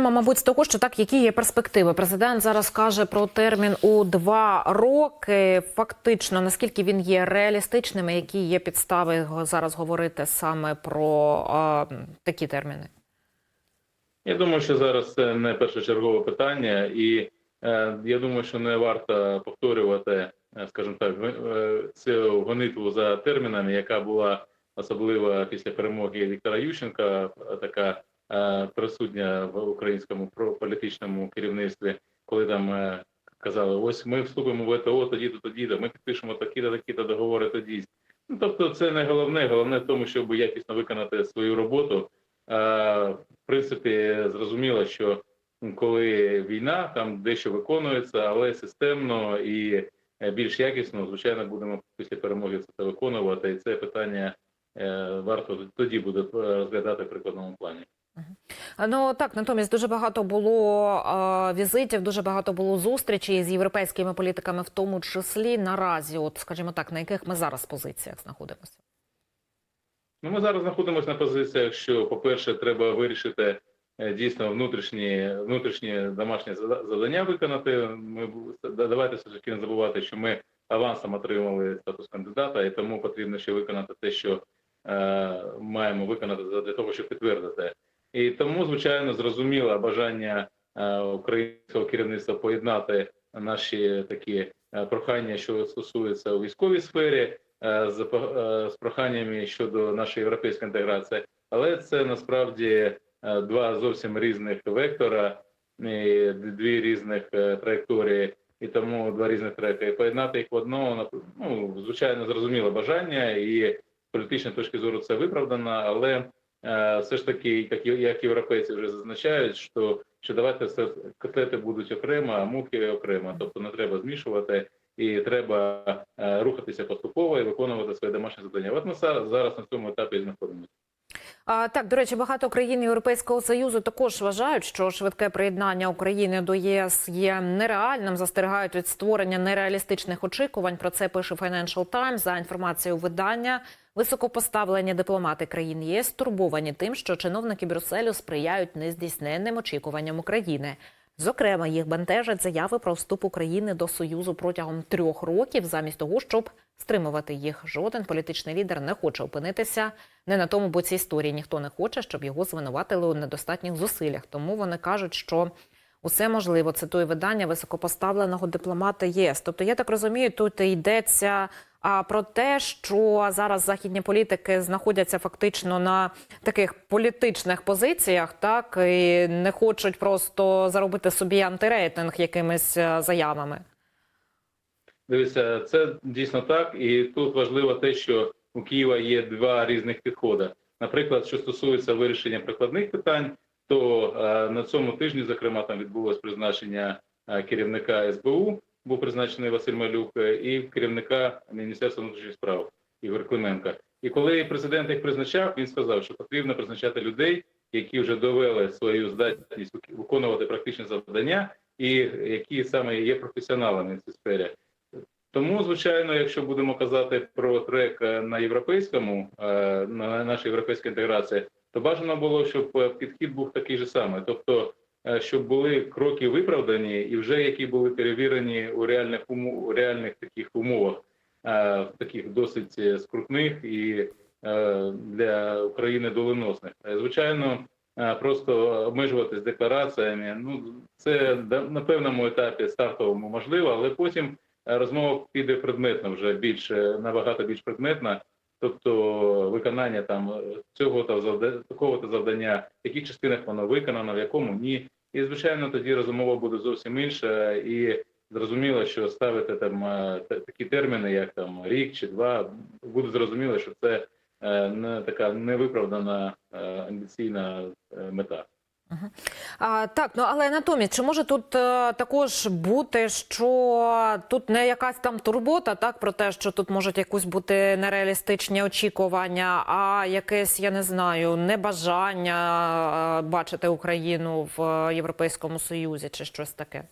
Мабуть, з того, що так, які є перспективи. Президент зараз каже про термін у два роки. Фактично, наскільки він є реалістичним, які є підстави зараз говорити саме про а, такі терміни? Я думаю, що зараз це не першочергове питання, і е, я думаю, що не варто повторювати, е, скажімо так, е, цю гонитву за термінами, яка була особливо після перемоги Віктора Ющенка, така присутня в українському політичному керівництві, коли там е, казали: ось ми вступимо в ВТО, тоді то тоді, то ми підпишемо такі-то такі-то договори тоді. Ну тобто, це не головне. Головне в тому, щоб якісно виконати свою роботу. Е, в принципі, зрозуміло, що коли війна, там дещо виконується, але системно і е, більш якісно, звичайно, будемо після перемоги це виконувати. І це питання е, варто тоді буде е, розглядати в прикладному плані. Ну так, натомість дуже багато було а, візитів, дуже багато було зустрічей з європейськими політиками, в тому числі наразі, от скажімо так, на яких ми зараз позиціях знаходимося. Ну, ми зараз знаходимося на позиціях, що, по-перше, треба вирішити е, дійсно внутрішні внутрішні домашні завдання виконати. Ми давайте все ж таки не забувати, що ми авансом отримали статус кандидата, і тому потрібно ще виконати те, що е, маємо виконати для того, щоб підтвердити. І тому, звичайно, зрозуміло бажання е, українського керівництва поєднати наші такі е, прохання, що стосуються у військовій сфері е, з, з проханнями щодо нашої європейської інтеграції, але це насправді два зовсім різних вектора, дві різних траєкторії, і тому два різних треки. Поєднати їх в одного ну, звичайно зрозуміло бажання, і з політичної точки зору це виправдано, але все ж таки, як, як європейці вже зазначають, що, що давайте все котлети будуть окремо, а муки окремо, тобто не треба змішувати і треба е, рухатися поступово і виконувати своє домашнє завдання. От ми зараз на цьому етапі знаходимося. Так, до речі, багато країн Європейського союзу також вважають, що швидке приєднання України до ЄС є нереальним. Застерігають від створення нереалістичних очікувань. Про це пише Financial Times. За інформацією видання. Високопоставлені дипломати країн ЄС турбовані тим, що чиновники Брюсселю сприяють нездійсненним очікуванням України. Зокрема, їх бентежать заяви про вступ України до Союзу протягом трьох років, замість того, щоб стримувати їх. Жоден політичний лідер не хоче опинитися не на тому боці історії. Ніхто не хоче, щоб його звинуватили у недостатніх зусиллях. Тому вони кажуть, що усе можливо. Цитує видання високопоставленого дипломата ЄС. Тобто, я так розумію, тут йдеться про те, що зараз західні політики знаходяться фактично на таких політичних позиціях, так і не хочуть просто заробити собі антирейтинг якимись е, заявами. Дивіться, це дійсно так, і тут важливо те, що у Києва є два різних підходи. Наприклад, що стосується вирішення прикладних питань, то е, на цьому тижні, зокрема, там відбулось призначення е, керівника СБУ, був призначений Василь Малюк, е, і керівника Міністерства внутрішніх справ Ігор Клименко. І коли президент їх призначав, він сказав, що потрібно призначати людей, які вже довели свою здатність виконувати практичні завдання, і які саме є професіоналами в цій сфері. Тому, звичайно, якщо будемо казати про трек на європейському, на нашій європейській інтеграції, то бажано було, щоб е, підхід був такий же самий, тобто, е, щоб були кроки виправдані і вже які були перевірені у реальних умов, реальних таких умовах, е, в таких досить е, скрутних і е, для України доленосних. Е, Звичайно, е, просто обмежуватись деклараціями. Ну це на певному етапі стартовому можливо, але потім е, розмова піде предметно вже більш е, набагато більш предметна. Тобто виконання там е, цього та завдання, такого та завдання, в яких частинах воно виконано, в якому ні. І звичайно, тоді розмова буде зовсім інша, і зрозуміло, що ставити там е, такі терміни, як там рік чи два, буде зрозуміло, що це е, не така невиправдана амбіційна мета. А, так, ну але натомість, чи може тут е, також бути, що тут не якась там турбота, так про те, що тут можуть якусь бути нереалістичні очікування, а якесь, я не знаю, небажання е, бачити Україну в е, Європейському Союзі чи щось таке?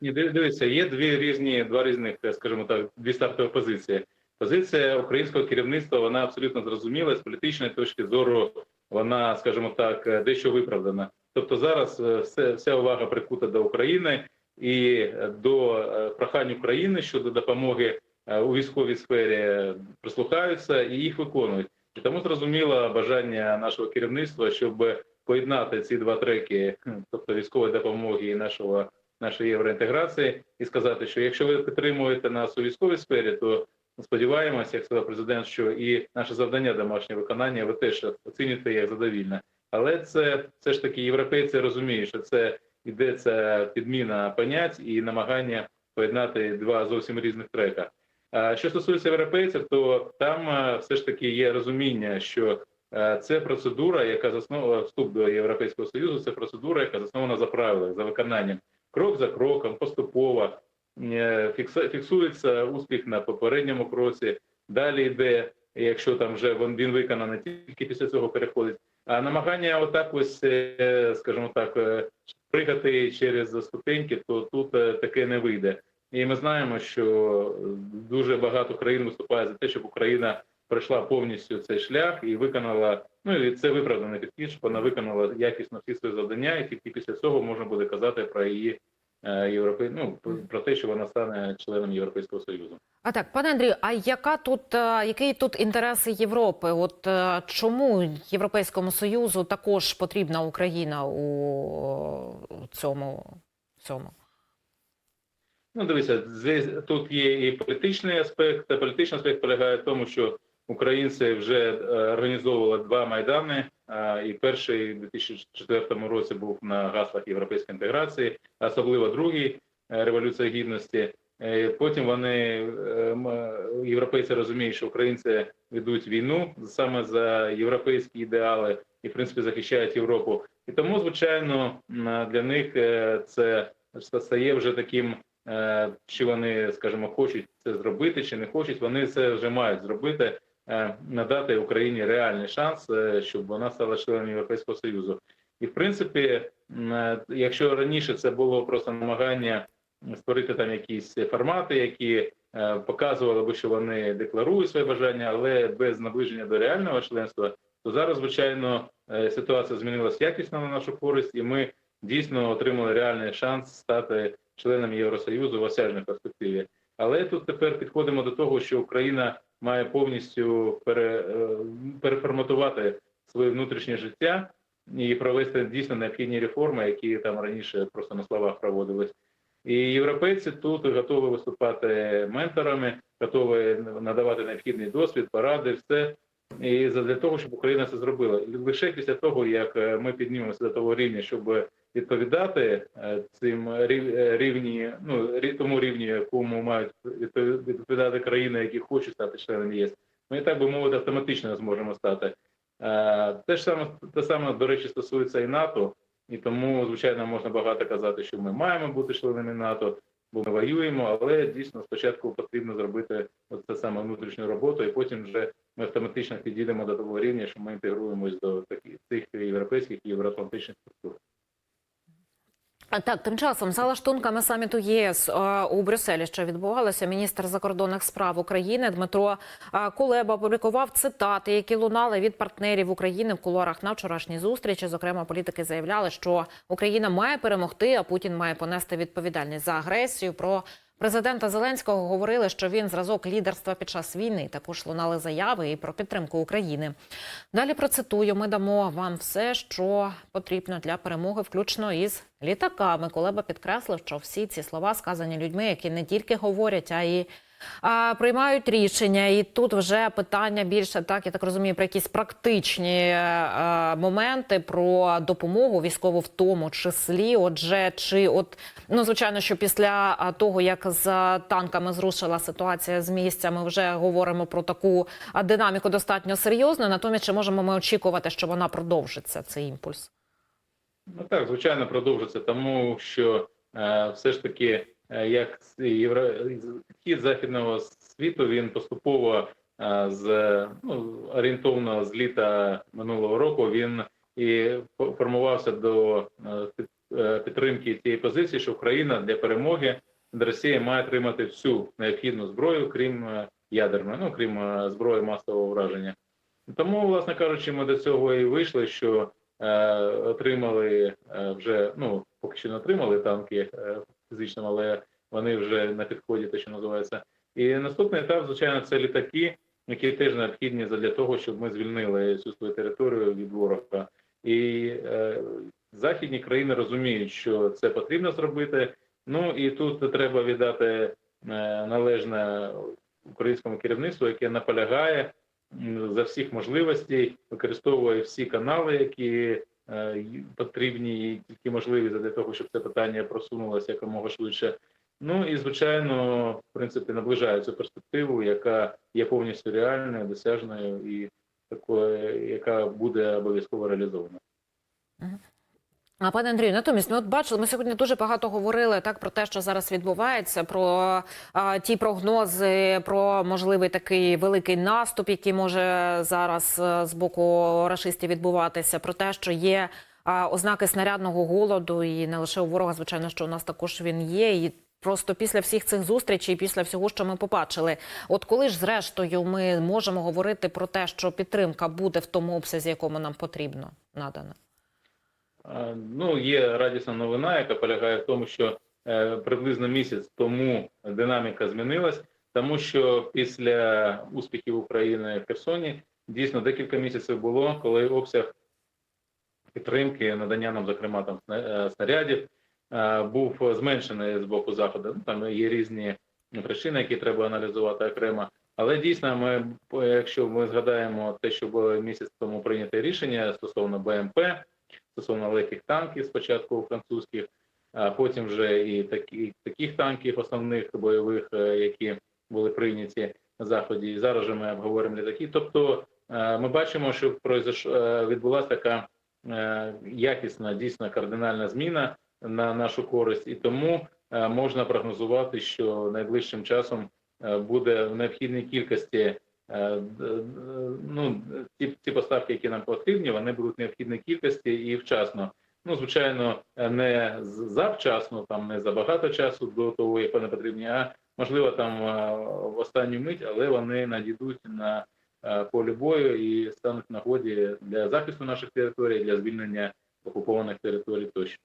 Ні, див- дивіться, є дві різні, два різних, е, скажімо так, дві стартові позиції. Позиція українського керівництва вона абсолютно зрозуміла з політичної точки зору. Вона, скажімо так, е, дещо виправдана. Тобто зараз е, все, вся увага прикута до України і е, до е, прохань України щодо допомоги у військовій сфері прислухаються і їх виконують. І тому зрозуміло бажання нашого керівництва, щоб поєднати ці два треки, тобто військової допомоги і нашого нашої євроінтеграції, і сказати, що якщо ви підтримуєте нас у військовій сфері, то сподіваємося, як сказав президент, що і наше завдання домашнє виконання ви теж оціните як задовільне. Але це все ж таки європейці розуміють, що це йдеться підміна понять і намагання поєднати два зовсім різних трека. А що стосується європейців, то там е, все ж таки є розуміння, що е, це процедура, яка заснована вступ до Європейського Союзу, це процедура, яка заснована за правилами, за виконанням, крок за кроком, поступово Е, фіксується успіх на попередньому кроці. Далі йде, якщо там вже він, виконаний, тільки після цього переходить. А намагання отак ось, е, скажімо так, е, пригати через ступеньки, то тут е, таке не вийде. І ми знаємо, що дуже багато країн виступає за те, щоб Україна пройшла повністю цей шлях і виконала. Ну і це виправданий підхід, щоб вона виконала якісно всі свої завдання, і тільки після цього можна буде казати про її е, європей... ну, про те, що вона стане членом Європейського союзу. А так, пане Андрію, а яка тут е, який тут інтереси Європи? От е, чому Європейському Союзу також потрібна Україна у цьому цьому? Ну, дивіться, тут є і політичний аспект. Політичний аспект полягає в тому, що українці вже організовували два майдани. І перший у 2004 році був на гаслах європейської інтеграції, особливо другий е, революція гідності. Е, Потім вони е, європейці розуміють, що українці ведуть війну саме за європейські ідеали і в принципі захищають Європу. І тому, звичайно, для них це стає вже таким чи вони, скажімо, хочуть це зробити, чи не хочуть, вони це вже мають зробити, надати Україні реальний шанс, е, щоб вона стала членом Європейського Союзу. І в принципі, е, якщо раніше це було просто намагання створити там якісь формати, які е, показували би, що вони декларують своє бажання, але без наближення до реального членства, то зараз, звичайно, е, ситуація змінилася якісно на нашу користь, і ми дійсно отримали реальний шанс стати членом Євросоюзу в осяжній перспективі. Але тут тепер підходимо до того, що Україна має повністю пере, е, переформатувати своє внутрішнє життя і провести дійсно необхідні реформи, які там раніше просто на словах проводились. І європейці тут готові виступати менторами, готові надавати необхідний досвід, поради, все. І для того, щоб Україна це зробила. Лише після того, як е, ми піднімемося до того рівня, щоб відповідати е, цим е, рівні, ну тому рівні, якому мають відпові- відповідати країни, які хочуть стати членами ЄС, ми так би мовити автоматично зможемо стати. Е, Те ж саме те саме, до речі, стосується і НАТО, і тому, звичайно, можна багато казати, що ми маємо бути членами НАТО, бо ми воюємо, але дійсно спочатку потрібно зробити це саме внутрішню роботу, і потім вже ми автоматично підійдемо до того рівня, що ми інтегруємось до таких цих європейських і євроатлантичних структур. Так, тим часом за лаштунками саміту ЄС е, у Брюсселі, що відбувалося, міністр закордонних справ України Дмитро е, Кулеба опублікував цитати, які лунали від партнерів України в кулуарах на вчорашній зустрічі. Зокрема, політики заявляли, що Україна має перемогти, а Путін має понести відповідальність за агресію. Про президента Зеленського говорили, що він зразок лідерства під час війни. Також лунали заяви і про підтримку України. Далі процитую: ми дамо вам все, що потрібно для перемоги, включно із літаками. Колеба підкреслив, що всі ці слова сказані людьми, які не тільки говорять, а й приймають рішення. І тут вже питання більше, так я так розумію, про якісь практичні е, моменти про допомогу військову в тому числі. Отже, чи от ну звичайно, що після того, як з танками зрушила ситуація з місця, ми вже говоримо про таку динаміку достатньо серйозну. Натомість, чи можемо ми очікувати, що вона продовжиться цей імпульс? Ну так, звичайно, продовжиться, тому що е, все ж таки, як євро... хід західного світу, він поступово е, з ну, орієнтовно з літа минулого року він і фо- формувався до е, під- е, підтримки тієї позиції, що Україна для перемоги над Росією має отримати всю необхідну зброю, крім е, ядерної, ну крім е, зброї масового враження. Тому, власне кажучи, ми до цього і вийшли, що е, отримали е, вже ну поки що не отримали танки фізично, але вони вже на підході, те, що називається. І наступний етап, звичайно, це літаки, які теж необхідні для того, щоб ми звільнили цю свою територію від ворога. І е, західні країни розуміють, що це потрібно зробити. Ну і тут треба віддати е, належне українському керівництву, яке наполягає за всіх можливостей, використовує всі канали, які потрібні і тільки можливі для того, щоб це питання просунулося якомога швидше. Ну і звичайно, в принципі, наближає цю перспективу, яка є повністю реальною, досяжною і такою, яка буде обов'язково реалізована. А пане Андрію, натомість, ми от бачили, ми сьогодні дуже багато говорили так про те, що зараз відбувається, про а, ті прогнози, про можливий такий великий наступ, який може зараз е, з боку рашистів відбуватися, про те, що є а, ознаки снарядного голоду, і не лише у ворога, звичайно, що у нас також він є. І просто після всіх цих зустрічей, після всього, що ми побачили, от коли ж зрештою ми можемо говорити про те, що підтримка буде в тому обсязі, якому нам потрібно надана. Е, Ну, є радісна новина, яка полягає в тому, що е, приблизно місяць тому динаміка змінилась, тому що після успіхів України в Херсоні дійсно декілька місяців було, коли обсяг підтримки, надання нам, зокрема, там е, снарядів, був зменшений з боку заходу. Ну, там є різні причини, які треба аналізувати окремо. Але дійсно, ми, якщо ми згадаємо те, що було місяць тому прийняте рішення стосовно БМП, стосовно легких танків, спочатку французьких, а потім вже і такі, таких танків, основних бойових, е, які були прийняті на заході. І зараз же ми обговоримо літаки. Тобто е, ми бачимо, що произош... е, відбулася така якісна, дійсно кардинальна зміна на нашу користь, і тому можна прогнозувати, що найближчим часом буде в необхідній кількості ну, ті, ті поставки, які нам потрібні, вони будуть в необхідній кількості і вчасно. Ну, звичайно, не завчасно, там не забагато часу до того, як вони потрібні, а можливо там е, в останню мить, але вони надійдуть на е, полі бою і стануть нагоді для захисту наших територій, для звільнення окупованих територій тощо.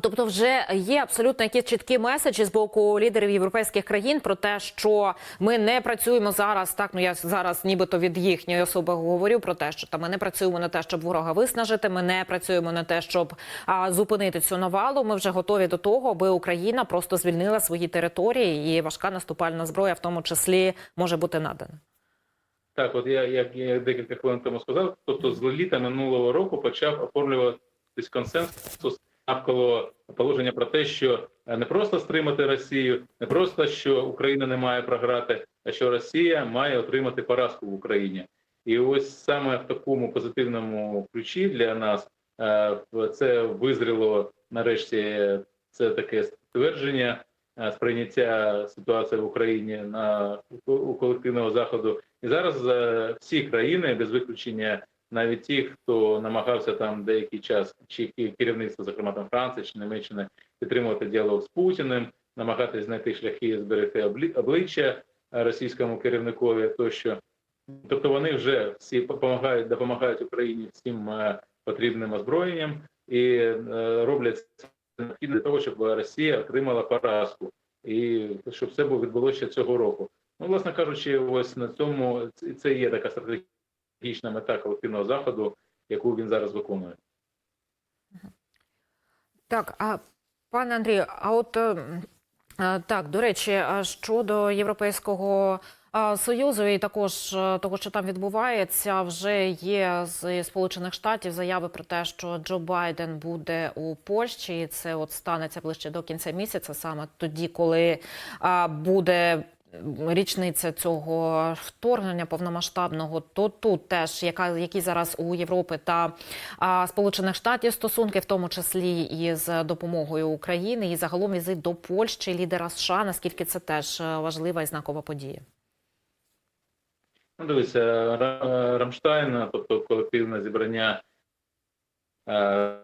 Тобто, вже є абсолютно якісь чіткі меседжі з боку лідерів європейських країн про те, що ми не працюємо зараз. Так ну я зараз, нібито від їхньої особи говорю про те, що там ми не працюємо на те, щоб ворога виснажити. Ми не працюємо на те, щоб а, зупинити цю навалу. Ми вже готові до того, аби Україна просто звільнила свої території, і важка наступальна зброя, в тому числі, може бути надана. Так, от я як я декілька хвилин тому сказав, тобто з літа минулого року почав оформлюватись консенсус навколо положення про те, що е, не просто стримати Росію, не просто що Україна не має програти, а що Росія має отримати поразку в Україні. І ось саме в такому позитивному ключі для нас е, це визріло нарешті це таке ствердження е, сприйняття ситуації в Україні на у колективного заходу. І зараз всі країни без виключення, навіть ті, хто намагався там деякий час, чи керівництво, зокрема там Франції чи Німеччини, підтримувати діалог з Путіним, намагатись знайти шляхи зберегти обличчя російському керівникові, тощо. Тобто вони вже всі допомагають, допомагають Україні всім е, потрібним озброєнням і е, роблять для того, щоб Росія отримала поразку, і щоб це було відбулося цього року. Ну, власне кажучи, ось на цьому це- є така стратегічна мета колективного заходу, яку він зараз виконує. Так, а пане Андрію, а от е, е, так, до речі, а щодо Європейського Союзу і також е, того, що там відбувається, вже є з Сполучених Штатів заяви про те, що Джо Байден буде у Польщі, і це от станеться ближче до кінця місяця, саме тоді, коли буде річниця цього вторгнення повномасштабного, то тут теж яка які зараз у Європи та а, Сполучених Штатів стосунки, в тому числі і з допомогою України, і загалом візит до Польщі лідера США. Наскільки це теж е, важлива і знакова подія? Ну, дивіться, Рамштайн, тобто колективне зібрання е,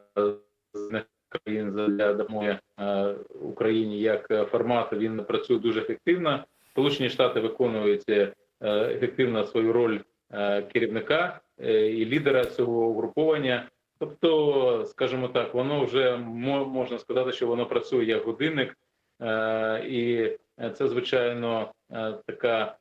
країн для допомоги е, Україні як е, формат, він працює дуже ефективно. Сполучені Штати виконують е, ефективно свою роль е, керівника е, і лідера цього угруповання. Тобто, скажімо так, воно вже мо- можна сказати, що воно працює як годинник, і це звичайно така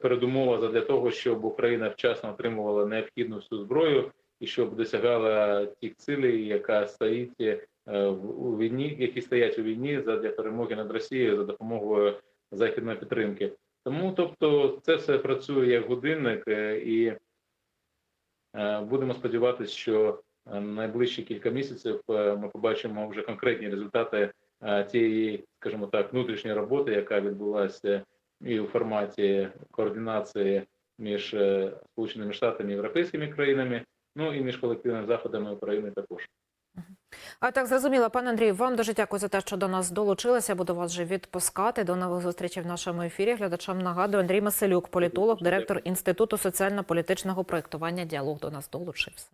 передумова для того, щоб Україна вчасно отримувала необхідну всю зброю і щоб досягала тих цілей, яка стоїть в- війні, які стоять у війні задля перемоги над Росією за допомогою західної підтримки. Тому, тобто, це все працює як годинник, е, і е, будемо сподіватися, що е, найближчі кілька місяців ми побачимо вже конкретні результати тієї, скажімо так, внутрішньої роботи, яка відбулася і у форматі координації між Сполученими Штатами і європейськими країнами, ну і між колективними заходами України також. А так зрозуміло, пане Андрію, вам дуже дякую за те, що до нас долучилися. Буду вас вже відпускати. До нових зустрічей в нашому ефірі. Глядачам нагадую, Андрій Маселюк, політолог, директор інституту соціально-політичного проєктування. Діалог до нас долучився.